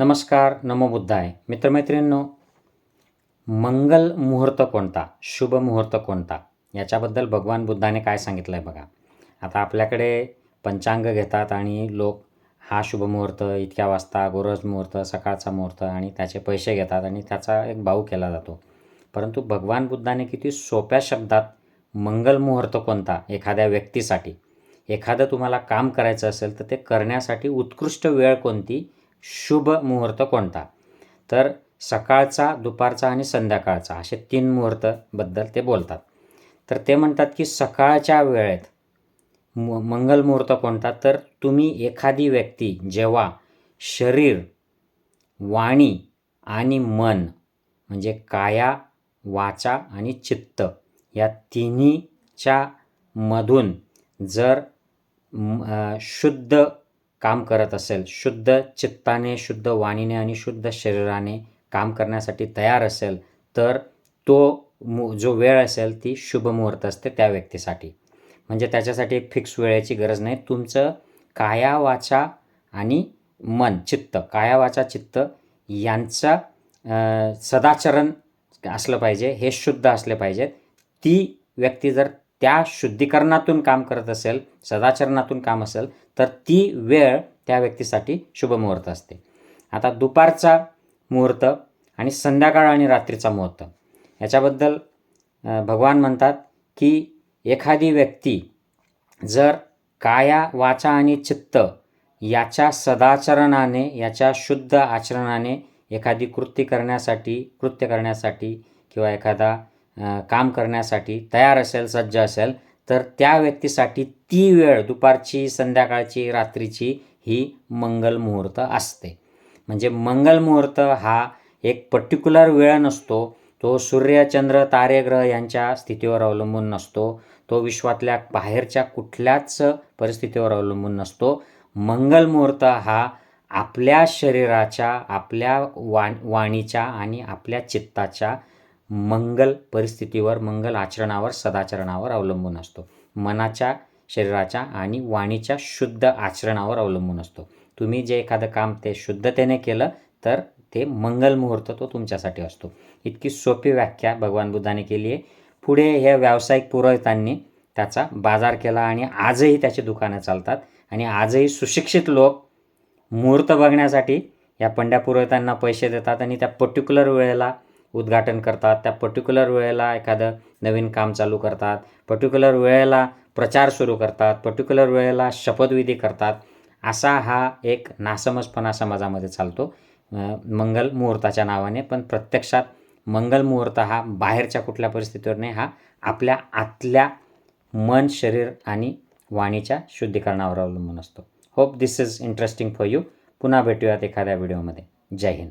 नमस्कार नमो बुद्धाय. मित्रमैत्रिणींनो मंगल मुहूर्त कोणता? शुभ मुहूर्त कोणता? याच्याबद्दल भगवान बुद्धाने काय सांगितलं आहे बघा. आता आपल्याकडे पंचांग घेतात आणि लोक हा शुभ मुहूर्त इतक्या वाजता गोरज मुहूर्त सकाळचा मुहूर्त आणि त्याचे पैसे घेतात आणि त्याचा एक भाऊ केला जातो. परंतु भगवान बुद्धाने किती सोप्या शब्दात मंगल मुहूर्त कोणता? एखाद्या व्यक्तीसाठी. एखादं तुम्हाला काम करायचं असेल तर ते करण्यासाठी उत्कृष्ट वेळ कोणती? शुभ मुहूर्त कोणता? तर सकाळचा दुपारचा आणि संध्याकाळचा असे तीन मुहूर्तबद्दल ते बोलतात. तर ते म्हणतात की सकाळच्या वेळेत म मंगल मुहूर्त कोणता? तर तुम्ही एखादी व्यक्ती जेव्हा शरीर वाणी आणि मन म्हणजे काया वाचा आणि चित्त या तिन्हीच्या मधून जर शुद्ध काम करत असेल शुद्ध चित्ताने शुद्ध वाणीने आणि शुद्ध शरीराने काम करण्यासाठी तयार असेल तर तो मु जो वेळ असेल ती शुभ मुहूर्त असते त्या व्यक्तीसाठी. म्हणजे त्याच्यासाठी एक फिक्स वेळेची गरज नाही. तुमचं काया वाचा आणि मन चित्त काया वाचा चित्त यांचा सदाचरण असलं पाहिजे हे शुद्ध असले पाहिजेत. ती व्यक्ती जर त्या शुद्धीकरणातून काम करत असेल सदाचरणातून काम असेल तर ती वेळ त्या व्यक्तीसाठी शुभ मुहूर्त असते. आता दुपारचा मुहूर्त आणि संध्याकाळ आणि रात्रीचा मुहूर्त. याच्याबद्दल भगवान म्हणतात की एखादी व्यक्ती जर काया वाचा आणि चित्त याच्या सदाचरणाने याच्या शुद्ध आचरणाने एखादी कृती करण्यासाठी कृत्य करण्यासाठी किंवा एखादा काम करण्यासाठी तयार असेल सज्ज असेल तर त्या व्यक्तीसाठी ती वेळ दुपारची संध्याकाळची रात्रीची ही मंगल मुहूर्त असते. म्हणजे मंगल मुहूर्त हा एक पर्टिक्युलर वेळ नसतो. तो सूर्य चंद्र तारे ग्रह यांच्या स्थितीवर अवलंबून नसतो. तो विश्वातल्या बाहेरच्या कुठल्याच परिस्थितीवर अवलंबून नसतो. मंगल मुहूर्त हा आपल्या शरीराच्या आपल्या वा वाणीच्या आणि आपल्या चित्ताच्या मंगल परिस्थितीवर मंगल आचरणावर सदाचरणावर अवलंबून असतो. मनाच्या शरीराच्या आणि वाणीच्या शुद्ध आचरणावर अवलंबून असतो. तुम्ही जे एखादं काम ते शुद्धतेने केलं तर ते मंगल मुहूर्त तो तुमच्यासाठी असतो. इतकी सोपी व्याख्या भगवान बुद्धाने केली आहे. पुढे हे व्यावसायिक पुरोहितांनी त्याचा बाजार केला आणि आजही त्याची दुकानं चालतात आणि आजही सुशिक्षित लोक मुहूर्त बघण्यासाठी या पंड्या पुरोहितांना पैसे देतात आणि त्या पर्टिक्युलर वेळेला उद्घाटन करतात. त्या पर्टिक्युलर वेळेला एखादं नवीन काम चालू करतात. पर्टिक्युलर वेळेला प्रचार सुरू करतात. पर्टिक्युलर वेळेला शपथविधी करतात. असा हा एक नासमजपणा समाजामध्ये चालतो. मंगल मुहूर्ताच्या नावाने पण प्रत्यक्षात मंगल मुहूर्त हा बाहेरच्या कुठल्या परिस्थितीवर नाही हा आपल्या आतल्या मन शरीर आणि वाणीच्या शुद्धीकरणावर अवलंबून असतो. Hope this is interesting for you पुन्हा भेटूयात एखाद्या व्हिडिओमध्ये जय हिंद.